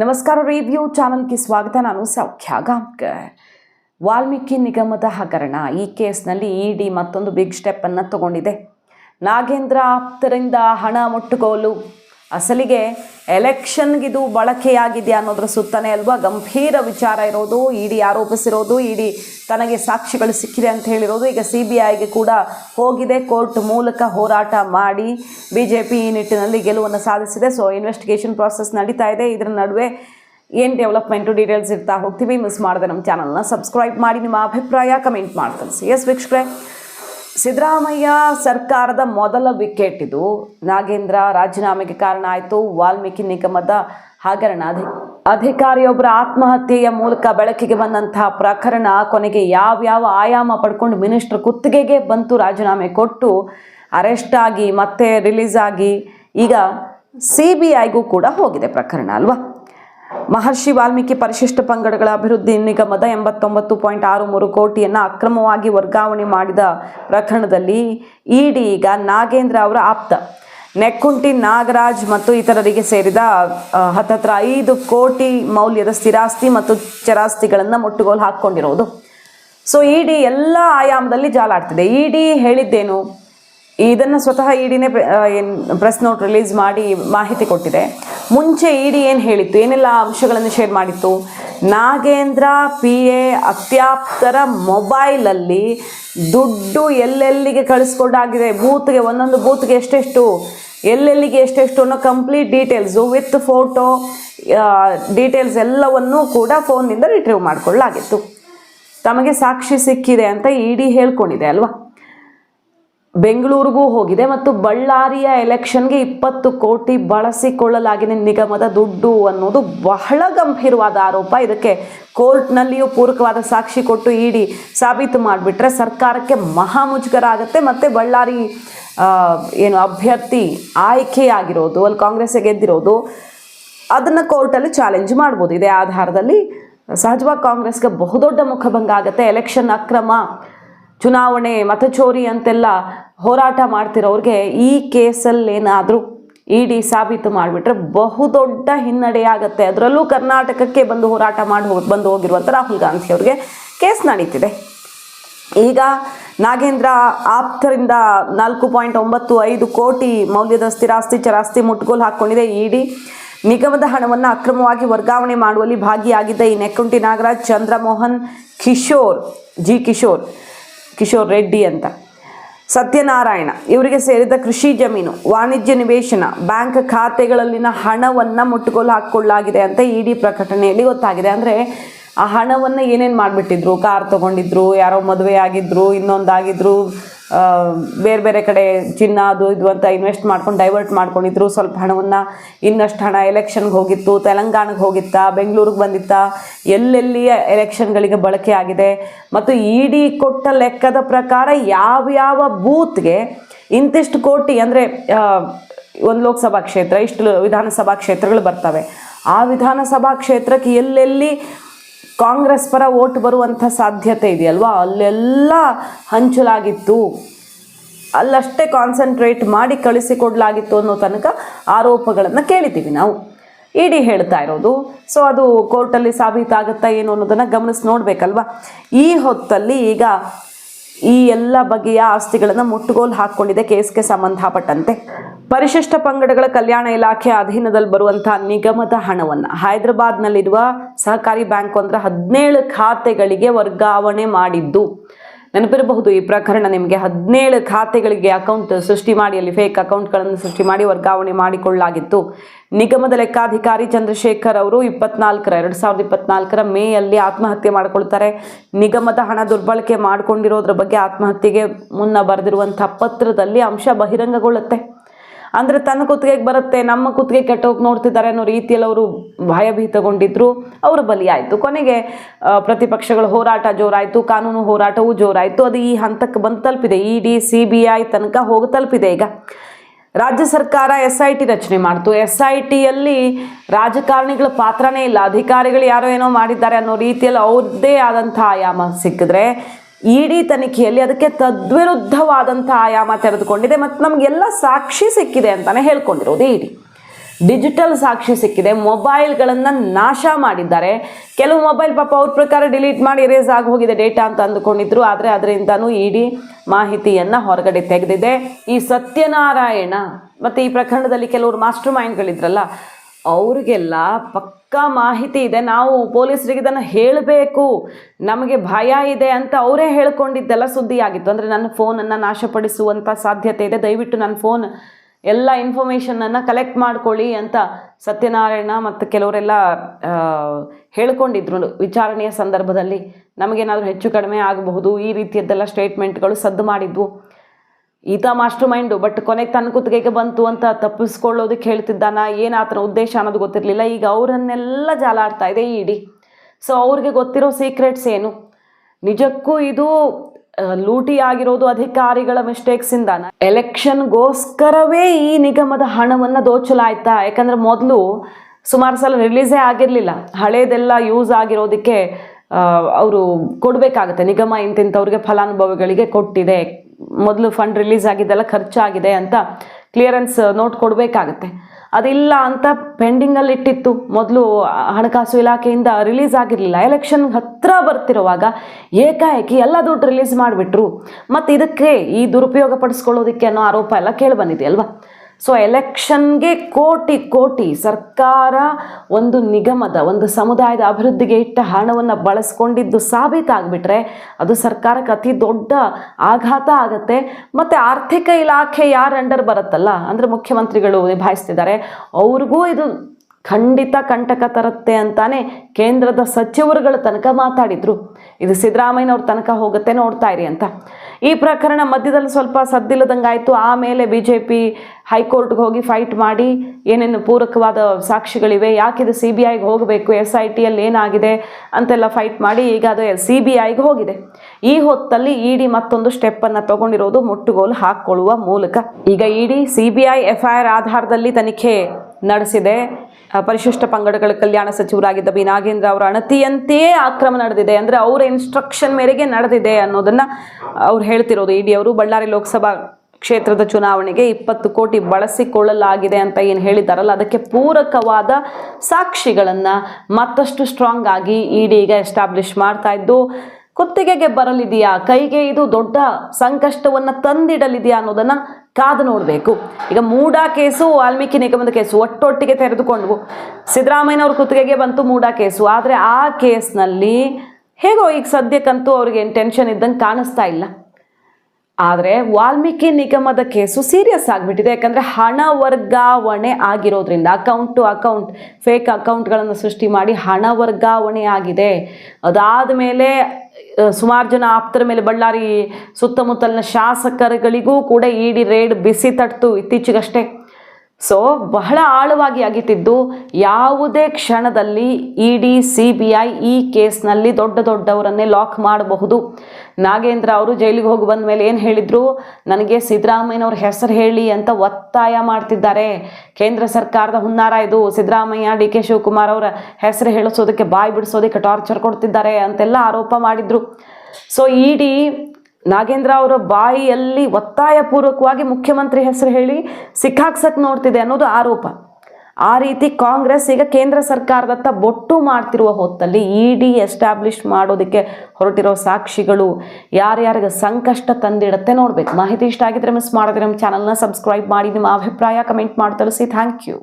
ನಮಸ್ಕಾರ ರಿವ್ಯೂ ಚಾನಲ್ಗೆ ಸ್ವಾಗತ. ನಾನು ಸೌಖ್ಯ ಗಾಂವ್ಕರ್ ವಾಲ್ಮೀಕಿ ನಿಗಮದ ಹಗರಣ ಈ ಕೇಸ್ನಲ್ಲಿ ಇಡಿ ಮತ್ತೊಂದು ಬಿಗ್ ಸ್ಟೆಪ್ ಅನ್ನು ತಗೊಂಡಿದೆ. ನಾಗೇಂದ್ರ ಆಪ್ತರಿಂದ ಹಣ ಮುಟ್ಟುಗೋಲು. ಅಸಲಿಗೆ ಎಲೆಕ್ಷನ್ಗಿದು ಬಳಕೆಯಾಗಿದೆ ಅನ್ನೋದ್ರ ಸುತ್ತನೇ ಅಲ್ವಾ ಗಂಭೀರ ವಿಚಾರ ಇರೋದು, ಇಡಿ ಆರೋಪಿಸಿರೋದು, ಇಡಿ ತನಗೆ ಸಾಕ್ಷಿಗಳು ಸಿಕ್ಕಿದೆ ಅಂತ ಹೇಳಿರೋದು. ಈಗ ಸಿ ಬಿ ಐಗೆ ಕೂಡ ಹೋಗಿದೆ, ಕೋರ್ಟ್ ಮೂಲಕ ಹೋರಾಟ ಮಾಡಿ ಬಿ ಜೆ ಪಿ ಈ ನಿಟ್ಟಿನಲ್ಲಿ ಗೆಲುವನ್ನು ಸಾಧಿಸಿದೆ. ಸೊ ಇನ್ವೆಸ್ಟಿಗೇಷನ್ ಪ್ರಾಸೆಸ್ ನಡೀತಾ ಇದೆ. ಇದರ ನಡುವೆ ಏನು ಡೆವಲಪ್ಮೆಂಟು ಡೀಟೇಲ್ಸ್ ಇರ್ತಾ ಹೋಗ್ತೀವಿ. ಮಿಸ್ ಮಾಡಿದೆ ನಮ್ಮ ಚಾನಲ್ನ ಸಬ್ಸ್ಕ್ರೈಬ್ ಮಾಡಿ. ನಿಮ್ಮ ಅಭಿಪ್ರಾಯ ಕಮೆಂಟ್ ಮಾಡಿ ತಿಳಿಸಿ ಎಸ್ ವೀಕ್ಷಕರೇ ಸಿದ್ದರಾಮಯ್ಯ ಸರ್ಕಾರದ ಮೊದಲ ವಿಕೆಟ್ ಇದು. ನಾಗೇಂದ್ರ ರಾಜೀನಾಮೆಗೆ ಕಾರಣ ಆಯಿತು. ವಾಲ್ಮೀಕಿ ನಿಗಮದ ಹಗರಣ ಅಧಿ, ಅಧಿಕಾರಿಯೊಬ್ಬರ ಆತ್ಮಹತ್ಯೆಯ ಮೂಲಕ ಬೆಳಕಿಗೆ ಬಂದಂತಹ ಪ್ರಕರಣ ಕೊನೆಗೆ ಯಾವ್ಯಾವ ಆಯಾಮ ಪಡ್ಕೊಂಡು ಮಿನಿಸ್ಟರ್ ಕುತ್ತಿಗೆಗೆ ಬಂತು ರಾಜೀನಾಮೆ ಕೊಟ್ಟು ಅರೆಸ್ಟ್ ಆಗಿ ಮತ್ತೆ ರಿಲೀಸ್ ಆಗಿ ಈಗ ಸಿ ಬಿ ಐಗೂ ಕೂಡ ಹೋಗಿದೆ ಪ್ರಕರಣ ಅಲ್ವಾ? ಮಹರ್ಷಿ ವಾಲ್ಮೀಕಿ ಪರಿಶಿಷ್ಟ ಪಂಗಡಗಳ ಅಭಿವೃದ್ಧಿ ನಿಗಮದ ಎಂಬತ್ತೊಂಬತ್ತು ಪಾಯಿಂಟ್ ಆರು ಮೂರು ಕೋಟಿಯನ್ನು ಅಕ್ರಮವಾಗಿ ವರ್ಗಾವಣೆ ಮಾಡಿದ ಪ್ರಕರಣದಲ್ಲಿ ಇಡಿ ಈಗ ನಾಗೇಂದ್ರ ಅವರ ಆಪ್ತ. ನೆಕ್ಕುಂಟಿ ನಾಗರಾಜ್ ಮತ್ತು ಇತರರಿಗೆ ಸೇರಿದ ಹತ್ತತ್ರ ಐದು ಕೋಟಿ ಮೌಲ್ಯದ ಸ್ಥಿರಾಸ್ತಿ ಮತ್ತು ಚರಾಸ್ತಿಗಳನ್ನು ಮುಟ್ಟುಗೋಲು ಹಾಕ್ಕೊಂಡಿರೋದು. ಸೊ, ಇಡಿ ಎಲ್ಲ ಆಯಾಮದಲ್ಲಿ ಜಾಲಾಡ್ತಿದೆ. ಇಡಿ ಹೇಳಿದ್ದೇನು? ಇದನ್ನು ಸ್ವತಃ ಇಡಿನೇ ಏನು ಪ್ರೆಸ್ ನೋಟ್ ರಿಲೀಸ್ ಮಾಡಿ ಮಾಹಿತಿ ಕೊಟ್ಟಿದೆ. ಮುಂಚೆ ಇಡಿ ಏನು ಹೇಳಿತ್ತು? ಏನೆಲ್ಲ ಅಂಶಗಳನ್ನು ಶೇರ್ ಮಾಡಿತ್ತು? ನಾಗೇಂದ್ರ ಪಿ ಎ ಅತ್ಯಾಪ್ತರ ಮೊಬೈಲಲ್ಲಿ ದುಡ್ಡು ಎಲ್ಲೆಲ್ಲಿಗೆ ಕಳಿಸ್ಕೊಂಡಾಗಿದೆ ಬೂತ್ಗೆ, ಒಂದೊಂದು ಬೂತ್ಗೆ ಎಷ್ಟೆಷ್ಟು? ಎಲ್ಲೆಲ್ಲಿಗೆ ಎಷ್ಟೆಷ್ಟು ಅನ್ನೋ complete details with photo details ಎಲ್ಲವನ್ನೂ ಕೂಡ ಫೋನ್ನಿಂದ ರಿಟ್ರೀವ್ ಮಾಡಿಕೊಳ್ಳಲಾಗಿತ್ತು. ತಮಗೆ ಸಾಕ್ಷಿ ಸಿಕ್ಕಿದೆ ಅಂತ ಇಡಿ ಹೇಳ್ಕೊಂಡಿದೆ, ಅಲ್ವಾ? ಬೆಂಗಳೂರಿಗೂ ಹೋಗಿದೆ ಮತ್ತು ಬಳ್ಳಾರಿಯ ಎಲೆಕ್ಷನ್ಗೆ ಇಪ್ಪತ್ತು ಕೋಟಿ ಬಳಸಿಕೊಳ್ಳಲಾಗಿದೆ ನಿಗಮದ ದುಡ್ಡು ಅನ್ನೋದು ಬಹಳ ಗಂಭೀರವಾದ ಆರೋಪ. ಇದಕ್ಕೆ ಕೋರ್ಟ್ನಲ್ಲಿಯೂ ಪೂರಕವಾದ ಸಾಕ್ಷಿ ಕೊಟ್ಟು ಇಡಿ ಸಾಬೀತು ಮಾಡಿಬಿಟ್ರೆ ಸರ್ಕಾರಕ್ಕೆ ಮಹಾ ಮುಜುಗರ ಆಗುತ್ತೆ ಮತ್ತು ಬಳ್ಳಾರಿ ಏನು ಅಭ್ಯರ್ಥಿ ಆಯ್ಕೆಯಾಗಿರೋದು, ಅಲ್ಲಿ ಕಾಂಗ್ರೆಸ್ ಗೆದ್ದಿರೋದು, ಅದನ್ನು ಕೋರ್ಟಲ್ಲಿ ಚಾಲೆಂಜ್ ಮಾಡ್ಬೋದು. ಇದೇ ಆಧಾರದಲ್ಲಿ ಸಹಜವಾಗಿ ಕಾಂಗ್ರೆಸ್ಗೆ ಬಹುದೊಡ್ಡ ಮುಖಭಂಗ ಆಗುತ್ತೆ. ಎಲೆಕ್ಷನ್ ಅಕ್ರಮ ಚುನಾವಣೆ ಮತಚೋರಿ ಅಂತೆಲ್ಲ ಹೋರಾಟ ಮಾಡ್ತಿರೋರಿಗೆ ಈ ಕೇಸಲ್ಲಿ ಏನಾದರೂ ಇಡಿ ಸಾಬೀತು ಮಾಡಿಬಿಟ್ರೆ ಬಹುದೊಡ್ಡ ಹಿನ್ನಡೆಯಾಗತ್ತೆ ಅದರಲ್ಲೂ ಕರ್ನಾಟಕಕ್ಕೆ ಬಂದು ಹೋರಾಟ ಮಾಡಿ ಹೋಗಿ ಬಂದು ಹೋಗಿರುವಂಥ ರಾಹುಲ್ ಗಾಂಧಿ ಅವ್ರಿಗೆ ಕೇಸ್ ನಡೀತಿದೆ. ಈಗ ನಾಗೇಂದ್ರ ಆಪ್ತರಿಂದ ನಾಲ್ಕು ಪಾಯಿಂಟ್ ಒಂಬತ್ತು ಐದು ಕೋಟಿ ಮೌಲ್ಯದ ಸ್ಥಿರಾಸ್ತಿ ಚರಾಸ್ತಿ ಮುಟ್ಗೋಲು ಹಾಕ್ಕೊಂಡಿದೆ ಇಡಿ. ನಿಗಮದ ಹಣವನ್ನು ಅಕ್ರಮವಾಗಿ ವರ್ಗಾವಣೆ ಮಾಡುವಲ್ಲಿ ಭಾಗಿಯಾಗಿದ್ದ ಈ ನೆಕ್ಕುಂಟಿ ನಾಗರಾಜ್, ಚಂದ್ರಮೋಹನ್, ಕಿಶೋರ್, ಜಿ ಕಿಶೋರ್. ಕಿಶೋರ್ ರೆಡ್ಡಿ ಅಂತ. ಸತ್ಯನಾರಾಯಣ, ಇವರಿಗೆ ಸೇರಿದ ಕೃಷಿ ಜಮೀನು, ವಾಣಿಜ್ಯ ನಿವೇಶನ, ಬ್ಯಾಂಕ್ ಖಾತೆಗಳಲ್ಲಿನ ಹಣವನ್ನು ಮುಟ್ಟುಗೋಲು ಹಾಕಿಕೊಳ್ಳಲಾಗಿದೆ ಅಂತ ಇಡಿ ಪ್ರಕಟಣೆಯಲ್ಲಿ ಗೊತ್ತಾಗಿದೆ. ಅಂದರೆ ಆ ಹಣವನ್ನು ಏನೇನು ಮಾಡಿಬಿಟ್ಟಿದ್ರು? ಕಾರ್ ತೊಗೊಂಡಿದ್ರು, ಯಾರೋ ಮದುವೆ ಆಗಿದ್ರು, ಇನ್ನೊಂದಾಗಿದ್ರು ಬೇರೆ ಬೇರೆ ಕಡೆ ಚಿನ್ನ ಅದು ಇದು ಅಂತ ಇನ್ವೆಸ್ಟ್ ಮಾಡ್ಕೊಂಡು ಡೈವರ್ಟ್ ಮಾಡ್ಕೊಂಡಿದ್ರು. ಸ್ವಲ್ಪ ಹಣವನ್ನು ಇನ್ನಷ್ಟು ಹಣ ಎಲೆಕ್ಷನ್ಗೆ ಹೋಗಿತ್ತು ತೆಲಂಗಾಣಕ್ಕೆ ಹೋಗಿತ್ತಾ, ಬೆಂಗಳೂರಿಗೆ ಬಂದಿತ್ತಾ, ಎಲ್ಲೆಲ್ಲಿ ಎಲೆಕ್ಷನ್ಗಳಿಗೆ ಬಳಕೆ ಆಗಿದೆ. ಮತ್ತು ಇಡಿ ಕೊಟ್ಟ ಲೆಕ್ಕದ ಪ್ರಕಾರ ಯಾವ್ಯಾವ ಬೂತ್ಗೆ ಇಂತಿಷ್ಟು ಕೋಟಿ ಅಂದರೆ ಒಂದು ಲೋಕಸಭಾ ಕ್ಷೇತ್ರ, ಇಷ್ಟು ವಿಧಾನಸಭಾ ಕ್ಷೇತ್ರಗಳು ಬರ್ತವೆ. ಆ ವಿಧಾನಸಭಾ ಕ್ಷೇತ್ರಕ್ಕೆ ಎಲ್ಲೆಲ್ಲಿ ಕಾಂಗ್ರೆಸ್ ಪರ ಓಟ್ ಬರುವಂಥ ಸಾಧ್ಯತೆ ಇದೆಯಲ್ವಾ? ಅಲ್ಲೆಲ್ಲ ಹಂಚಲಾಗಿತ್ತು. ಅಲ್ಲಷ್ಟೇ ಕಾನ್ಸಂಟ್ರೇಟ್ ಮಾಡಿ ಕಳಿಸಿಕೊಡಲಾಗಿತ್ತು ಅನ್ನೋ ತನಕ ಆರೋಪಗಳನ್ನು ಕೇಳಿದ್ದೀವಿ ನಾವು. ಇಡಿ ಹೇಳ್ತಾ ಇರೋದು ಸೊ ಅದು ಕೋರ್ಟಲ್ಲಿ ಸಾಬೀತಾಗುತ್ತಾ ಏನು ಅನ್ನೋದನ್ನು ಗಮನಿಸಿ ನೋಡಬೇಕಲ್ವಾ? ಈ ಹೊತ್ತಲ್ಲಿ ಈಗ ಈ ಎಲ್ಲ ಬಗೆಯ ಆಸ್ತಿಗಳನ್ನು ಮುಟ್ಟುಗೋಲು ಹಾಕ್ಕೊಂಡಿದೆ ಕೇಸ್ಗೆ ಸಂಬಂಧಪಟ್ಟಂತೆ. ಪರಿಶಿಷ್ಟ ಪಂಗಡಗಳ ಕಲ್ಯಾಣ ಇಲಾಖೆ ಅಧೀನದಲ್ಲಿ ಬರುವಂತಹ ನಿಗಮದ ಹಣವನ್ನು. ಹೈದರಾಬಾದ್ನಲ್ಲಿರುವ ಸಹಕಾರಿ ಬ್ಯಾಂಕ್ ಒಂದರ ಹದಿನೇಳು ಖಾತೆಗಳಿಗೆ ವರ್ಗಾವಣೆ ಮಾಡಿದ್ದು. ನೆನಪಿರಬಹುದು, ಈ ಪ್ರಕರಣ ನಿಮಗೆ ಹದಿನೇಳು ಖಾತೆಗಳಿಗೆ ಅಕೌಂಟ್ ಸೃಷ್ಟಿ ಮಾಡಿ, ಅಲ್ಲಿ ಫೇಕ್ ಅಕೌಂಟ್ಗಳನ್ನು ಸೃಷ್ಟಿ ಮಾಡಿ ವರ್ಗಾವಣೆ ಮಾಡಿಕೊಳ್ಳಲಾಗಿತ್ತು. ನಿಗಮದ ಲೆಕ್ಕಾಧಿಕಾರಿ ಚಂದ್ರಶೇಖರ್ ಅವರು ಇಪ್ಪತ್ನಾಲ್ಕರ, ಎರಡು ಸಾವಿರದ ಇಪ್ಪತ್ನಾಲ್ಕರ ಮೇಯಲ್ಲಿ ಆತ್ಮಹತ್ಯೆ ಮಾಡಿಕೊಳ್ತಾರೆ. ನಿಗಮದ ಹಣ ದುರ್ಬಳಕೆ ಮಾಡಿಕೊಂಡಿರೋದ್ರ ಬಗ್ಗೆ ಆತ್ಮಹತ್ಯೆಗೆ ಮುನ್ನ ಬರೆದಿರುವಂಥ ಪತ್ರದಲ್ಲಿ ಅಂಶ ಬಹಿರಂಗಗೊಳ್ಳುತ್ತೆ. ಅಂದರೆ ತನ್ನ ಕುತ್ತಿಗೆಗೆ ಬರುತ್ತೆ, ನಮ್ಮ ಕುತ್ತಿಗೆ ಕೆಟ್ಟೋಗಿ ನೋಡ್ತಿದ್ದಾರೆ ಅನ್ನೋ ರೀತಿಯಲ್ಲಿ ಅವರು ಭಯಭೀತಗೊಂಡಿದ್ರು, ಅವರು ಬಲಿಯಾಯಿತು ಕೊನೆಗೆ ಪ್ರತಿಪಕ್ಷಗಳ ಹೋರಾಟ ಜೋರಾಯಿತು, ಕಾನೂನು ಹೋರಾಟವೂ ಜೋರಾಯಿತು. ಅದು ಈ ಹಂತಕ್ಕೆ ಬಂದು ತಲುಪಿದೆ. E D C B I ತನಕ ಹೋಗಿ ತಲುಪಿದೆ ಈಗ. ರಾಜ್ಯ ಸರ್ಕಾರ ಎಸ್ ಐ ಟಿ ರಚನೆ ಮಾಡ್ತು. ಎಸ್ ಐ ಟಿಯಲ್ಲಿ ರಾಜಕಾರಣಿಗಳ ಪಾತ್ರನೇ ಇಲ್ಲ. ಅಧಿಕಾರಿಗಳು ಯಾರೋ ಏನೋ ಮಾಡಿದ್ದಾರೆ ಅನ್ನೋ ರೀತಿಯಲ್ಲಿ ಅವ್ರದ್ದೇ ಆದಂಥ ಆಯಾಮ ಸಿಕ್ಕಿದ್ರೆ ಇಡಿ ತನಿಖೆಯಲ್ಲಿ ಅದಕ್ಕೆ ತದ್ವಿರುದ್ಧವಾದಂಥ ಆಯಾಮ ತೆರೆದುಕೊಂಡಿದೆ ಮತ್ತು ನಮಗೆಲ್ಲ ಸಾಕ್ಷಿ ಸಿಕ್ಕಿದೆ ಅಂತಲೇ ಹೇಳ್ಕೊಂಡಿರೋದು ಇಡಿ ಡಿಜಿಟಲ್ ಸಾಕ್ಷಿ ಸಿಕ್ಕಿದೆ, ಮೊಬೈಲ್ಗಳನ್ನು ನಾಶ ಮಾಡಿದ್ದಾರೆ. ಕೆಲವು ಮೊಬೈಲ್ ಪಾಪ ಅವ್ರ ಪ್ರಕಾರ ಡಿಲೀಟ್ ಮಾಡಿ ಎರೇಸ್ ಆಗಿ ಹೋಗಿದೆ ಡೇಟಾ ಅಂತ ಅಂದುಕೊಂಡಿದ್ರು. ಆದರೆ ಅದರಿಂದನೂ ಇಡೀ ಮಾಹಿತಿಯನ್ನು ಹೊರಗಡೆ ತೆಗೆದಿದೆ. ಈ ಸತ್ಯನಾರಾಯಣ, ಮತ್ತು ಈ ಪ್ರಕರಣದಲ್ಲಿ ಕೆಲವರು ಮಾಸ್ಟರ್ ಮೈಂಡ್ಗಳಿದ್ರಲ್ಲ ಅವ್ರಿಗೆಲ್ಲ ಪಕ್ಕಾ ಮಾಹಿತಿ ಇದೆ. ನಾವು ಪೊಲೀಸರಿಗೆ ಇದನ್ನು ಹೇಳಬೇಕು. ನಮಗೆ ಭಯ ಇದೆ ಅಂತ ಅವರೇ ಹೇಳ್ಕೊಂಡಿದ್ದೆಲ್ಲ ಸುದ್ದಿ ಆಗಿತ್ತು ಅಂದರೆ ನನ್ನ ಫೋನನ್ನು ನಾಶಪಡಿಸುವಂಥ ಸಾಧ್ಯತೆ ಇದೆ. ದಯವಿಟ್ಟು ನನ್ನ ಫೋನ್ ಎಲ್ಲ ಇನ್ಫಾರ್ಮೇಷನನ್ನು ಕಲೆಕ್ಟ್ ಮಾಡ್ಕೊಳ್ಳಿ ಅಂತ ಸತ್ಯನಾರಾಯಣ ಮತ್ತು ಕೆಲವರೆಲ್ಲ ಹೇಳ್ಕೊಂಡಿದ್ರು. ವಿಚಾರಣೆಯ ಸಂದರ್ಭದಲ್ಲಿ ನಮಗೇನಾದರೂ ಹೆಚ್ಚು ಕಡಿಮೆ ಆಗಬಹುದು. ಈ ರೀತಿಯದ್ದೆಲ್ಲ ಸ್ಟೇಟ್ಮೆಂಟ್ಗಳು ಸದ್ದು ಮಾಡಿದ್ವು ಈತ ಮಾಸ್ಟರ್ ಮೈಂಡು, ಬಟ್ ಕೊನೆಗೆ ತನ್ನ ಕುತ್ತಿಗೆಗೆ ಬಂತು ಅಂತ ತಪ್ಪಿಸ್ಕೊಳ್ಳೋದಕ್ಕೆ ಹೇಳ್ತಿದ್ದಾನ, ಏನು ಆತನ ಉದ್ದೇಶ ಅನ್ನೋದು ಗೊತ್ತಿರಲಿಲ್ಲ. ಈಗ ಅವರನ್ನೆಲ್ಲ ಜಾಲಾಡ್ತಾ ಇದೆ ಈ ಇಡಿ. ಸೊ ಅವ್ರಿಗೆ ಗೊತ್ತಿರೋ ಸೀಕ್ರೆಟ್ಸ್ ಏನು? ನಿಜಕ್ಕೂ ಇದು ಲೂಟಿ ಆಗಿರೋದು ಅಧಿಕಾರಿಗಳ ಮಿಸ್ಟೇಕ್ಸಿಂದಾನ ಎಲೆಕ್ಷನ್ಗೋಸ್ಕರವೇ ಈ ನಿಗಮದ ಹಣವನ್ನು ದೋಚಲಾಯ್ತಾ? ಯಾಕಂದ್ರೆ ಮೊದಲು ಸುಮಾರು ಸಲ ರಿಲೀಸೇ ಆಗಿರಲಿಲ್ಲ. ಹಳೇದೆಲ್ಲ ಯೂಸ್ ಆಗಿರೋದಕ್ಕೆ ಅವರು ಕೊಡಬೇಕಾಗತ್ತೆ. ನಿಗಮ ಇಂತಿಂಥವ್ರಿಗೆ ಫಲಾನುಭವಿಗಳಿಗೆ ಕೊಟ್ಟಿದೆ. ಮೊದಲು ಫಂಡ್ ರಿಲೀಸ್ ಆಗಿದ್ದೆಲ್ಲ ಖರ್ಚಾಗಿದೆ ಅಂತ ಕ್ಲಿಯರೆನ್ಸ್ ನೋಟ್ ಕೊಡಬೇಕಾಗತ್ತೆ. ಅದಿಲ್ಲ ಅಂತ ಪೆಂಡಿಂಗಲ್ಲಿ ಇಟ್ಟಿತ್ತು. ಮೊದಲು ಹಣಕಾಸು ಇಲಾಖೆಯಿಂದ ರಿಲೀಸ್ ಆಗಿರಲಿಲ್ಲ. ಎಲೆಕ್ಷನ್ ಹತ್ತಿರ ಬರ್ತಿರುವಾಗ ಏಕಾಏಕಿ ಎಲ್ಲ ದುಡ್ಡು ರಿಲೀಸ್ ಮಾಡಿಬಿಟ್ರು. ಮತ್ತು ಇದಕ್ಕೆ ಈ ದುರುಪಯೋಗ ಪಡಿಸ್ಕೊಳ್ಳೋದಕ್ಕೆ ಅನ್ನೋ ಆರೋಪ ಎಲ್ಲ ಕೇಳಿಬಂದಿದೆ, ಅಲ್ವಾ? ಸೊ ಎಲೆಕ್ಷನ್ಗೆ ಕೋಟಿ ಕೋಟಿ ಸರ್ಕಾರ ಒಂದು ನಿಗಮದ, ಒಂದು ಸಮುದಾಯದ ಅಭಿವೃದ್ಧಿಗೆ ಇಟ್ಟ ಹಣವನ್ನು ಬಳಸ್ಕೊಂಡಿದ್ದು ಸಾಬೀತಾಗ್ಬಿಟ್ರೆ ಅದು ಸರ್ಕಾರಕ್ಕೆ ಅತಿ ದೊಡ್ಡ ಆಘಾತ ಆಗುತ್ತೆ. ಮತ್ತು ಆರ್ಥಿಕ ಇಲಾಖೆ ಯಾರು ಅಂಡರ್ ಬರುತ್ತಲ್ಲ, ಅಂದರೆ ಮುಖ್ಯಮಂತ್ರಿಗಳು ನಿಭಾಯಿಸ್ತಿದ್ದಾರೆ, ಅವ್ರಿಗೂ ಇದು ಖಂಡಿತ ಕಂಟಕ ತರುತ್ತೆ ಅಂತಾನೆ ಕೇಂದ್ರದ ಸಚಿವರುಗಳ ತನಕ ಮಾತಾಡಿದ್ರು. ಇದು ಸಿದ್ದರಾಮಯ್ಯನವ್ರ ತನಕ ಹೋಗುತ್ತೆ ನೋಡ್ತಾ ಇರಿ ಅಂತ. ಈ ಪ್ರಕರಣ ಮಧ್ಯದಲ್ಲಿ ಸ್ವಲ್ಪ ಸದ್ದಿಲ್ಲದಂಗಾಯಿತು. ಆಮೇಲೆ ಬಿ ಜೆ ಪಿ ಹೈಕೋರ್ಟ್ಗೆ ಹೋಗಿ ಫೈಟ್ ಮಾಡಿ ಏನೇನು ಪೂರಕವಾದ ಸಾಕ್ಷಿಗಳಿವೆ ಯಾಕಿದು ಸಿ ಬಿ ಐಗೆ ಹೋಗಬೇಕು, ಎಸ್ ಐ ಟಿಯಲ್ಲಿ ಏನಾಗಿದೆ ಅಂತೆಲ್ಲ ಫೈಟ್ ಮಾಡಿ ಈಗ ಅದು ಸಿ ಬಿ ಐಗೆ ಹೋಗಿದೆ. ಈ ಹೊತ್ತಲ್ಲಿ ಇಡಿ ಮತ್ತೊಂದು ಸ್ಟೆಪ್ಪನ್ನು ತಗೊಂಡಿರೋದು ಮುಟ್ಟುಗೋಲು ಹಾಕ್ಕೊಳ್ಳುವ ಮೂಲಕ. ಈಗ ED C B I F I R ಆಧಾರದಲ್ಲಿ ತನಿಖೆ ನಡೆಸಿದೆ. ಪರಿಶಿಷ್ಟ ಪಂಗಡಗಳ ಕಲ್ಯಾಣ ಸಚಿವರಾಗಿದ್ದ ಬಿ. ನಾಗೇಂದ್ರ ಅವರ ಅಣತಿಯಂತೆಯೇ ಆಕ್ರಮ ನಡೆದಿದೆ ಅಂದರೆ ಅವರ ಇನ್ಸ್ಟ್ರಕ್ಷನ್ ಮೇರೆಗೆ ನಡೆದಿದೆ ಅನ್ನೋದನ್ನು ಅವ್ರು ಹೇಳ್ತಿರೋದು. ಇಡಿ ಅವರು ಬಳ್ಳಾರಿ ಲೋಕಸಭಾ ಕ್ಷೇತ್ರದ ಚುನಾವಣೆಗೆ ಇಪ್ಪತ್ತು ಕೋಟಿ ಬಳಸಿಕೊಳ್ಳಲಾಗಿದೆ ಅಂತ ಏನು ಹೇಳಿದ್ದಾರಲ್ಲ, ಅದಕ್ಕೆ ಪೂರಕವಾದ ಸಾಕ್ಷಿಗಳನ್ನು ಮತ್ತಷ್ಟು ಸ್ಟ್ರಾಂಗ್ ಆಗಿ ಇಡಿ ಈಗ ಎಸ್ಟಾಬ್ಲಿಷ್ ಮಾಡ್ತಾ ಇದ್ದು ಕುತ್ತಿಗೆಗೆ ಬರಲಿದೆಯಾ? ಕೈಗೆ ಇದು ದೊಡ್ಡ ಸಂಕಷ್ಟವನ್ನು ತಂದಿಡಲಿದೆಯಾ ಅನ್ನೋದನ್ನು ಕಾದು ನೋಡಬೇಕು. ಈಗ ಮೂಡಾ ಕೇಸು ವಾಲ್ಮೀಕಿ ನಿಗಮದ ಕೇಸು, ಒಟ್ಟೊಟ್ಟಿಗೆ ತೆರೆದುಕೊಂಡ್ವು. ಸಿದ್ದರಾಮಯ್ಯನವ್ರ ಕುತ್ತಿಗೆಗೆ ಬಂತು ಮೂಡಾ ಕೇಸು. ಆದರೆ ಆ ಕೇಸ್ನಲ್ಲಿ ಹೇಗೋ ಈಗ ಸದ್ಯಕ್ಕಂತೂ ಅವ್ರಿಗೆ ಏನು ಟೆನ್ಷನ್ ಇದ್ದಂಗೆ ಕಾಣಿಸ್ತಾ ಇಲ್ಲ. ಆದರೆ ವಾಲ್ಮೀಕಿ ನಿಗಮದ ಕೇಸು ಸೀರಿಯಸ್ ಆಗಿಬಿಟ್ಟಿದೆ. ಯಾಕಂದರೆ ಹಣ ವರ್ಗಾವಣೆ ಆಗಿರೋದ್ರಿಂದ ಅಕೌಂಟ್ ಟು ಅಕೌಂಟ್ ಫೇಕ್ ಅಕೌಂಟ್ಗಳನ್ನು ಸೃಷ್ಟಿ ಮಾಡಿ ಹಣ ವರ್ಗಾವಣೆ ಆಗಿದೆ. ಅದಾದ ಮೇಲೆ ಸುಮಾರು ಜನ ಆಪ್ತರ ಮೇಲೆ ಬಳ್ಳಾರಿ ಸುತ್ತಮುತ್ತಲಿನ ಶಾಸಕರುಗಳಿಗೂ ಕೂಡ ಇಡಿ ರೇಡ್ ಬಿಸಿ ತಟ್ಟಿತು ಇತ್ತೀಚೆಗಷ್ಟೇ. ಸೊ ಬಹಳ ಆಳವಾಗಿ ಆಗಿತ್ತಿದ್ದು ಯಾವುದೇ ಕ್ಷಣದಲ್ಲಿ E D C B I ಈ ಕೇಸ್ನಲ್ಲಿ ದೊಡ್ಡ ದೊಡ್ಡವರನ್ನೇ ಲಾಕ್ ಮಾಡಬಹುದು. ನಾಗೇಂದ್ರ ಅವರು ಜೈಲಿಗೆ ಹೋಗಿ ಬಂದ ಮೇಲೆ ಏನು ಹೇಳಿದ್ರು? ನನಗೆ ಸಿದ್ದರಾಮಯ್ಯನವ್ರ ಹೆಸರು ಹೇಳಿ ಅಂತ ಒತ್ತಾಯ ಮಾಡ್ತಿದ್ದಾರೆ. ಕೇಂದ್ರ ಸರ್ಕಾರದ ಹುನ್ನಾರ ಇದು. ಸಿದ್ದರಾಮಯ್ಯ, ಡಿ ಕೆ ಶಿವಕುಮಾರ್ ಅವರ ಹೆಸರು ಹೇಳಿಸೋದಕ್ಕೆ ಬಾಯಿ ಬಿಡಿಸೋದಕ್ಕೆ ಟಾರ್ಚರ್ ಕೊಡ್ತಿದ್ದಾರೆ ಅಂತೆಲ್ಲ ಆರೋಪ ಮಾಡಿದ್ರು. ಸೊ ಇಡಿ ನಾಗೇಂದ್ರ ಅವರ ಬಾಯಿಯಲ್ಲಿ ಒತ್ತಾಯಪೂರ್ವಕವಾಗಿ ಮುಖ್ಯಮಂತ್ರಿ ಹೆಸರು ಹೇಳಿ ಸಿಕ್ಕಾಕ್ಸಕ್ಕೆ ನೋಡ್ತಿದೆ ಅನ್ನೋದು ಆರೋಪ. ಆ ರೀತಿ ಕಾಂಗ್ರೆಸ್ ಈಗ ಕೇಂದ್ರ ಸರ್ಕಾರದತ್ತ ಬೊಟ್ಟು ಮಾಡ್ತಿರುವ ಹೊತ್ತಲ್ಲಿ ಇಡಿ ಎಸ್ಟಾಬ್ಲಿಷ್ ಮಾಡೋದಕ್ಕೆ ಹೊರಟಿರೋ ಸಾಕ್ಷಿಗಳು ಯಾರ್ಯಾರಿಗೆ ಸಂಕಷ್ಟ ತಂದಿಡತ್ತೆ ನೋಡ್ಬೇಕು. ಮಾಹಿತಿ ಇಷ್ಟ ಆಗಿದ್ರೆ ಮಿಸ್ ಮಾಡಿದ್ರೆ ನಮ್ಮ ಚಾನಲ್ನ ಸಬ್ಸ್ಕ್ರೈಬ್ ಮಾಡಿ, ನಿಮ್ಮ ಅಭಿಪ್ರಾಯ ಕಮೆಂಟ್ ಮಾಡಿ, ತಿಳಿಸಿ. Thank you